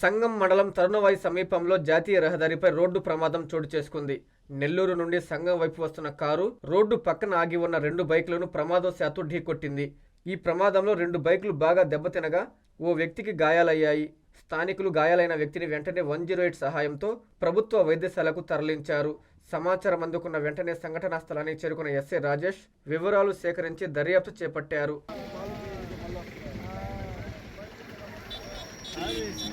సంగం మండలం తరుణవాయి సమీపంలో జాతీయ రహదారిపై రోడ్డు ప్రమాదం చోటు చేసుకుంది. నెల్లూరు నుండి సంగం వైపు వస్తున్న కారు రోడ్డు పక్కన ఆగి ఉన్న రెండు బైకులను ప్రమాదవశాత్తు ఢీకొట్టింది. ఈ ప్రమాదంలో రెండు బైకులు బాగా దెబ్బతినగా ఓ వ్యక్తికి గాయాలయ్యాయి. స్థానికులు గాయాలైన వ్యక్తిని వెంటనే వన్ జీరో ఎయిట్ సహాయంతో ప్రభుత్వ వైద్యశాలకు తరలించారు. సమాచారం అందుకున్న వెంటనే సంఘటనా స్థలానికి చేరుకున్న ఎస్ఏ రాజేష్ వివరాలు సేకరించి దర్యాప్తు చేపట్టారు.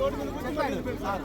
రోడ్డు మీద కూర్చోండి సార్